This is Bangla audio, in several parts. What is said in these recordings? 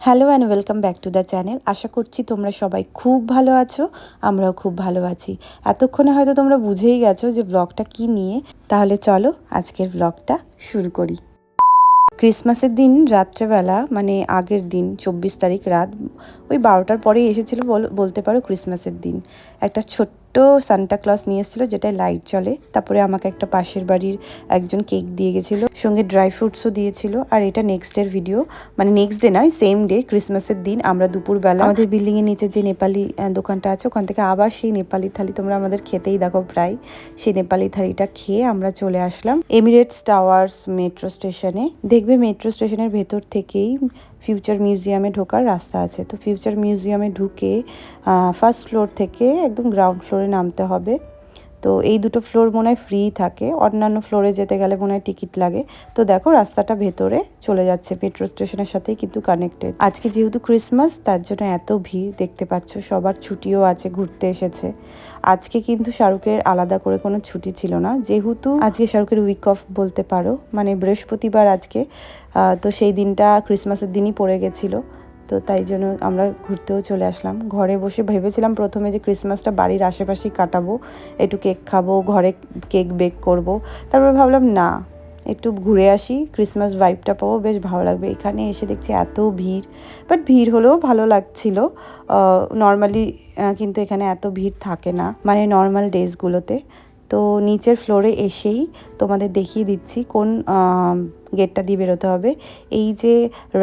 Hello and welcome back to the channel আশা করছি তোমরা সবাই খুব ভালো আছো, আমরাও খুব ভালো আছি। এতক্ষণে হয়তো তোমরা বুঝেই গেছো যে ব্লগটা কি নিয়ে। তাহলে চলো আজকের ব্লগটা শুরু করি। ক্রিসমাসের দিন রাত্রেবেলা মানে আগের দিন, চব্বিশ তারিখ রাত, ওই বারোটার পরেই এসেছিল বলতে পারো ক্রিসমাসের দিন। একটা ছোট্ট সান্টা ক্লস নিয়ে এসেছিল যেটায় লাইট চলে তারপরে আমাকে একটা পাশের বাড়ির একজন কেক দিয়ে গেছিল সঙ্গে ড্রাই ফ্রুটসও দিয়েছিল। আর এটা নেক্সট ডের ভিডিও মানে নেক্সট ডে নয় সেম ডে ক্রিসমাসের দিন আমরা দুপুরবেলা আমাদের বিল্ডিংয়ের নিচে যে নেপালি দোকানটা আছে ওখান থেকে আবার সেই নেপালি থালি তোমরা আমাদের খেতেই দেখো প্রায় সেই নেপালি থালিটা খেয়ে আমরা চলে আসলাম। এমিরেটস টাওয়ার্স মেট্রো স্টেশনে দেখবে মেট্রো স্টেশনের ভেতর থেকেই ফিউচার মিউজিয়ামে ঢোকার রাস্তা আছে। তো ফিউচার মিউজিয়ামে ঢুকে ফার্স্ট ফ্লোর থেকে একদম গ্রাউন্ড ফ্লোরে নামতে হবে। তো এই দুটো ফ্লোর মনে হয় ফ্রি থাকে। অন্যান্য ফ্লোরে যেতে গেলে মনে হয় টিকিট লাগে। তো দেখো রাস্তাটা ভেতরে চলে যাচ্ছে মেট্রো স্টেশনের সাথেই কিন্তু কানেক্টেড আজকে যেহেতু ক্রিসমাস তার জন্য এত ভিড় দেখতে পাচ্ছ, সবার ছুটিও আছে, ঘুরতে এসেছে। আজকে কিন্তু শাহরুখের আলাদা করে কোনো ছুটি ছিল না। যেহেতু আজকে শাহরুখের উইক অফ বলতে পারো মানে বৃহস্পতিবার আজকে তো সেই দিনটা ক্রিসমাসের দিনই পড়ে গেছিল। তো তাই জন্য আমরা ঘুরতেও চলে আসলাম। ঘরে বসে ভেবেছিলাম প্রথমে যে ক্রিসমাসটা বাড়ির আশেপাশেই কাটাবো, একটু কেক খাব, ঘরে কেক বেক করব। তারপর ভাবলাম, না, একটু ঘুরে আসি ক্রিসমাস ভাইবটা পাবো, বেশ ভালো লাগবে। এখানে এসে দেখছি এত ভিড় বাট ভিড় হলেও ভালো লাগছিল। নর্মালি কিন্তু এখানে এত ভিড় থাকে না মানে নর্মাল ডেজগুলোতে তো নিচের ফ্লোরে এসেই তোমাদের দেখিয়ে দিচ্ছি কোন গেটটা দিয়ে বেরোতে হবে। এই যে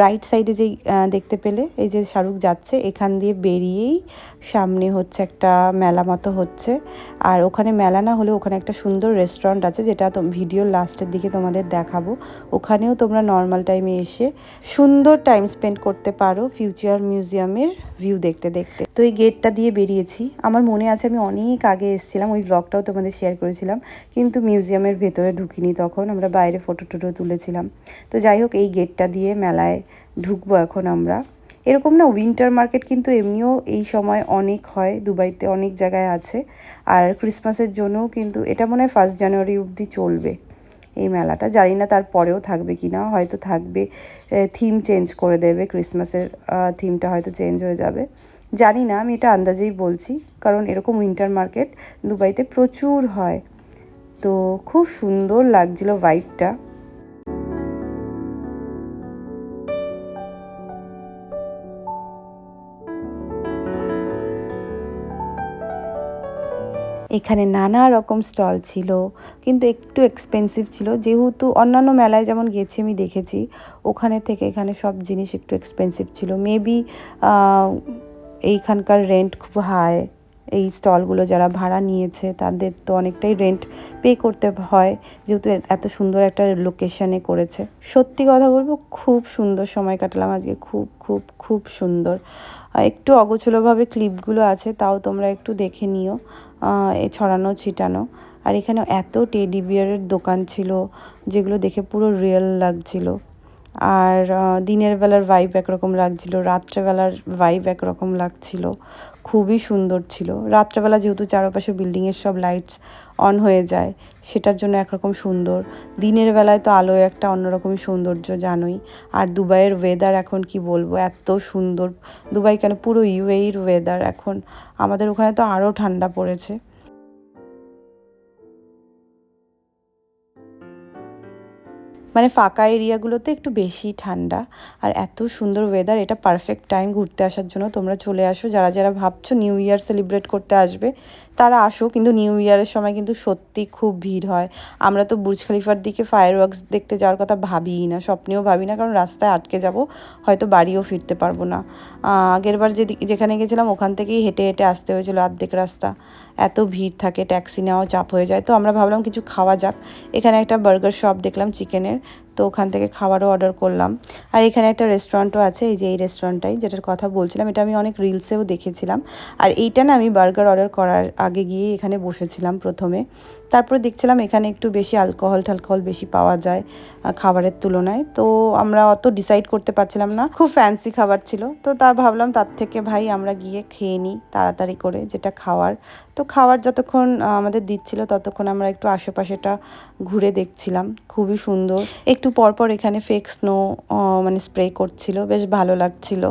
রাইট সাইডে যেই দেখতে পেলে, এই যে শাহরুখ যাচ্ছে, এখান দিয়ে বেরিয়েই সামনে হচ্ছে একটা মেলা মতো হচ্ছে। আর ওখানে মেলা না হলে ওখানে একটা সুন্দর রেস্টুরেন্ট আছে, যেটা তো ভিডিওর লাস্টের দিকে তোমাদের দেখাবো। ওখানেও তোমরা নর্মাল টাইমে এসে সুন্দর টাইম স্পেন্ড করতে পারো ফিউচার মিউজিয়ামের ভিউ দেখতে দেখতে। তো এই গেটটা দিয়ে বেরিয়েছি। আমার মনে আছে আমি অনেক আগে এসেছিলাম, ওই ব্লগটাও তোমাদের শেয়ার করেছিলাম, কিন্তু মিউজিয়ামের ভেতরে ঢুকিনি তখন। আমরা বাইরে ফটো টটো তুলেছিলাম। তো যাই হোক, এই গেটটা দিয়ে মেলায় ঢুকবো এখন আমরা। এরকম না উইন্টার মার্কেট কিন্তু এমনিও এই সময় অনেক হয়, দুবাইতে অনেক জায়গায় আছে। আর ক্রিসমাসের জন্যও কিন্তু, এটা মনে হয় ফার্স্ট জানুয়ারি অবধি চলবে এই মেলাটা। জানি না তারপরেও থাকবে কি না হয়তো থাকবে থিম চেঞ্জ করে দেবে ক্রিসমাসের থিমটা হয়তো চেঞ্জ হয়ে যাবে। জানি না, আমি এটা আন্দাজেই বলছি, কারণ এরকম উইন্টার মার্কেট দুবাইতে প্রচুর হয়। তো খুব সুন্দর লাগছিল ভাইবটা এখানে নানা রকম স্টল ছিল, কিন্তু একটু এক্সপেন্সিভ ছিল। যেহেতু অন্যান্য মেলায় যেমন গেছি আমি দেখেছি, ওখানে থেকে এখানে সব জিনিস একটু এক্সপেন্সিভ ছিল। মেবি এইখানকার রেন্ট খুব হাই এই স্টলগুলো যারা ভাড়া নিয়েছে তাদের তো অনেকটাই রেন্ট পে করতে হয়, যেহেতু এত সুন্দর একটা লোকেশনে করেছে। সত্যি কথা বলব, খুব সুন্দর সময় কাটালাম আজকে, খুব খুব খুব সুন্দর। একটু অগোছলোভাবে ক্লিপগুলো আছে, তাও তোমরা একটু দেখে নিও। ছড়ানো, ছিটানো। আর এখানে এত টেডি বিয়ারের দোকান ছিল যেগুলো দেখে পুরো রিয়েল লাগছিল। আর দিনের বেলার ভাইব একরকম লাগছিল রাত্রেবেলার ভাইব একরকম লাগছিল। খুবই সুন্দর ছিল। রাত্রেবেলা যেহেতু চারপাশে বিল্ডিংয়ের সব লাইটস অন হয়ে যায়। সেটার জন্য একরকম সুন্দর। দিনের বেলায় তো আলোয় একটা অন্যরকমই সৌন্দর্য জানোই। আর দুবাইয়ের ওয়েদার এখন কি বলব? এত সুন্দর। দুবাই কেন? পুরো ইউএইর ওয়েদার এখন। আমাদের ওখানে তো আরও ঠান্ডা পড়েছে। মানে ফাঁকা এরিয়াগুলোতে একটু বেশি ঠান্ডা। আর এত সুন্দর ওয়েদার এটা পারফেক্ট টাইম ঘুরতে আসার জন্য তোমরা চলে আসো। যারা যারা ভাবছ নিউ ইয়ার সেলিব্রেট করতে আসবে তারা আসো কিন্তু নিউ ইয়ারের সময় কিন্তু সত্যি খুব ভিড় হয়। আমরা তো বুর্জ খালিফার দিকে ফায়ার ওয়ার্কস দেখতে যাওয়ার কথা ভাবিই না, স্বপ্নেও ভাবি না, কারণ রাস্তায় আটকে যাব, হয়তো বাড়িও ফিরতে পারব না। আগেরবার যে যেখানে গেছিলাম ওখান থেকেই হেঁটে হেঁটে আসতে হয়েছিল অর্ধেক রাস্তা। এত ভিড় থাকে ট্যাক্সি নেওয়াও চাপ হয়ে যায়। তো আমরা ভাবলাম কিছু খাওয়া যাক। এখানে একটা বার্গার শপ দেখলাম চিকেনের তো ওখান থেকে খাবারও অর্ডার করলাম। আর এখানে একটা রেস্টুরেন্টও আছে, এই যে এই রেস্টুরেন্টটাই যেটার কথা বলছিলাম, এটা আমি অনেক রিলসেও দেখেছিলাম। আর এইটা না আমি বার্গার অর্ডার করার আগে গিয়ে এখানে বসেছিলাম প্রথমে। তারপরে দেখছিলাম এখানে একটু বেশি অ্যালকোহল টালকোহল বেশি পাওয়া যায় খাবারের তুলনায়। তো আমরা অত ডিসাইড করতে পারছিলাম না, খুব ফ্যান্সি খাবার ছিল। তো তা ভাবলাম তার থেকে, ভাই, আমরা গিয়ে খেয়ে নিই তাড়াতাড়ি করে যেটা খাওয়ার। তো খাবার যতক্ষণ আমাদের দিচ্ছিল ততক্ষণ আমরা একটু আশেপাশেটা ঘুরে দেখছিলাম। খুবই সুন্দর। একটু পরপর পর এখানে ফেক স্নো মানে স্প্রে করছিল বেশ ভালো লাগছিল।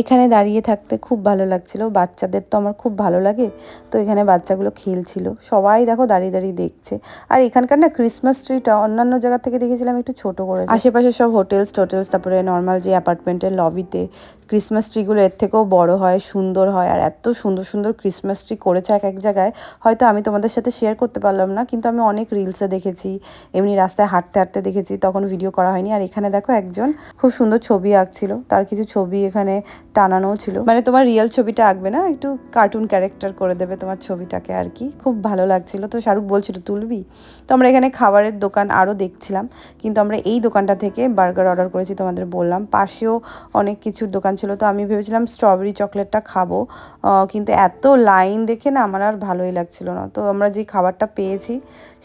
এখানে দাঁড়িয়ে থাকতে খুব ভালো লাগছিল। বাচ্চাদের তো আমার খুব ভালো লাগে। তো এখানে বাচ্চাগুলো খেলছিল। সবাই দেখো দাঁড়িয়ে দাঁড়িয়ে দেখছে। আর এখানকার না ক্রিসমাস ট্রিটা অন্যান্য জায়গা থেকে দেখেছিলাম একটু ছোট করে আশেপাশে সব হোটেলস টোটেলস তারপরে নর্মাল যে অ্যাপার্টমেন্টের লবিতে ক্রিসমাস ট্রিগুলো এর থেকেও বড় হয়, সুন্দর হয়। আর এত সুন্দর সুন্দর ক্রিসমাস ট্রি করেছে এক এক জায়গায়। হয়তো আমি তোমাদের সাথে শেয়ার করতে পারলাম না, কিন্তু আমি অনেক রিলসে দেখেছি। এমনি রাস্তায় হাঁটতে হাঁটতে দেখেছি, তখন ভিডিও করা হয়নি। আর এখানে দেখো একজন খুব সুন্দর ছবি আঁকছিল। তার কিছু ছবি এখানে টানানো ছিল। মানে তোমার রিয়েল ছবিটা আঁকবে না, একটু কার্টুন ক্যারেক্টার করে দেবে তোমার ছবিটাকে আর কি। খুব ভালো লাগছিল। তো শাহরুখ বলছিল, তুলবি? তো আমরা এখানে খাবারের দোকান আরও দেখছিলাম। কিন্তু আমরা এই দোকানটা থেকে বার্গার অর্ডার করেছি তোমাদের বললাম। পাশেও অনেক কিছুর দোকান ছিল। তো আমি ভেবেছিলাম স্ট্রবেরি চকলেটটা খাব। কিন্তু এত লাইন দেখে না আমার আর ভালোই লাগছিল না। তো আমরা যে খাবারটা পেয়েছি,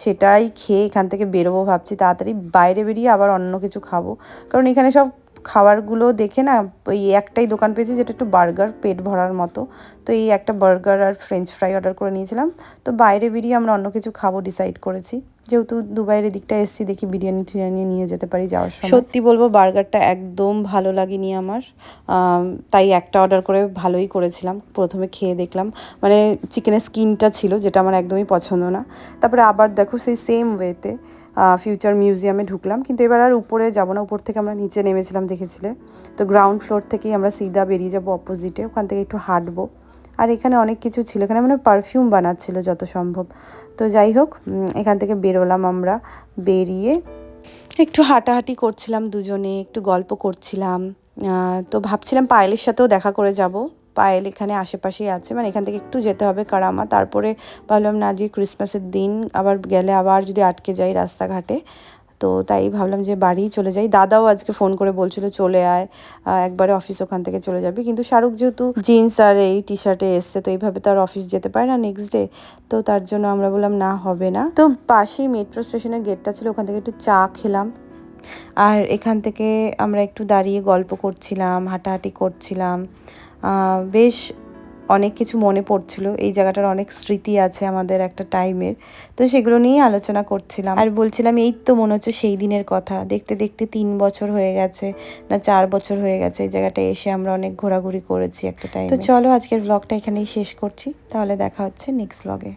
সেটাই খেয়ে এখান থেকে বেরোবো ভাবছি। তাড়াতাড়ি বাইরে বেরিয়ে আবার অন্য কিছু খাব। কারণ এখানে সব খাবারগুলো দেখে না, ওই একটাই দোকান পেয়েছি যেটা একটু বার্গার পেট ভরার মতো। তো এই একটা বার্গার আর ফ্রেঞ্চ ফ্রাই অর্ডার করে নিয়েছিলাম। তো বাইরে বেরিয়ে আমরা অন্য কিছু খাব ডিসাইড করেছি। যেহেতু দুবাইয়ের দিকটা এসছি, দেখি বিরিয়ানি টিরিয়ানি নিয়ে যেতে পারি যাওয়ার সময়। সত্যি বলব, বার্গারটা একদম ভালো লাগেনি আমার। তাই একটা অর্ডার করে ভালোই করেছিলাম। প্রথমে খেয়ে দেখলাম। মানে চিকেনের স্কিনটা ছিল, যেটা আমার একদমই পছন্দ না। তারপরে আবার দেখো সেই সেম ওয়েতে ফিউচার মিউজিয়ামে ঢুকলাম। কিন্তু এবার আর উপরে যাব না, উপর থেকে আমরা নিচে নেমেছিলাম দেখেছিলে। তো গ্রাউন্ড ফ্লোর থেকেই আমরা সিধা বেরিয়ে যাব অপোজিটে ওখান থেকে একটু হাঁটবো। আর এখানে অনেক কিছু ছিল। এখানে মানে পারফিউম বানাচ্ছিল যত সম্ভব। তো যাই হোক এখান থেকে বেরোলাম আমরা। বেরিয়ে একটু হাঁটাহাঁটি করছিলাম দুজনে, একটু গল্প করছিলাম। তো ভাবছিলাম পায়েলের সাথেও দেখা করে যাব। পায়েল এখানে আশেপাশেই আছে। মানে এখান থেকে একটু যেতে হবে কারামা। তারপরে ভাবলাম, না যে ক্রিসমাসের দিন, আবার গেলে আবার যদি আটকে যাই রাস্তাঘাটে। তো তাই ভাবলাম যে বাড়িই চলে যাই। দাদাও আজকে ফোন করে বলছিল, চলে আয়। একবারে অফিস ওখান থেকে চলে যাবে। কিন্তু শাহরুখ যেহেতু জিন্স আর এই টি শার্টে এসছে, তো এইভাবে তো আর অফিস যেতে পারে না নেক্সট ডে তো তার জন্য আমরা বললাম, না, হবে না। তো পাশেই মেট্রো স্টেশনের গেটটা ছিল, ওখান থেকে একটু চা খেলাম। আর এখান থেকে আমরা একটু দাঁড়িয়ে গল্প করছিলাম, হাঁটাহাঁটি করছিলাম। বেশ অনেক কিছু মনে পড়ছিল। এই জায়গাটার অনেক স্মৃতি আছে আমাদের একটা টাইমের তো সেগুলো নিয়েই আলোচনা করছিলাম। আর বলছিলাম এই তো মনে হচ্ছে সেই দিনের কথা। দেখতে দেখতে তিন বছর হয়ে গেছে না চার বছর হয়ে গেছে এই জায়গাটা এসে আমরা অনেক ঘোরাঘুরি করেছি একটা টাইম তো চলো আজকের ব্লগটা এখানেই শেষ করছি। তাহলে দেখা হচ্ছে নেক্সট ব্লগে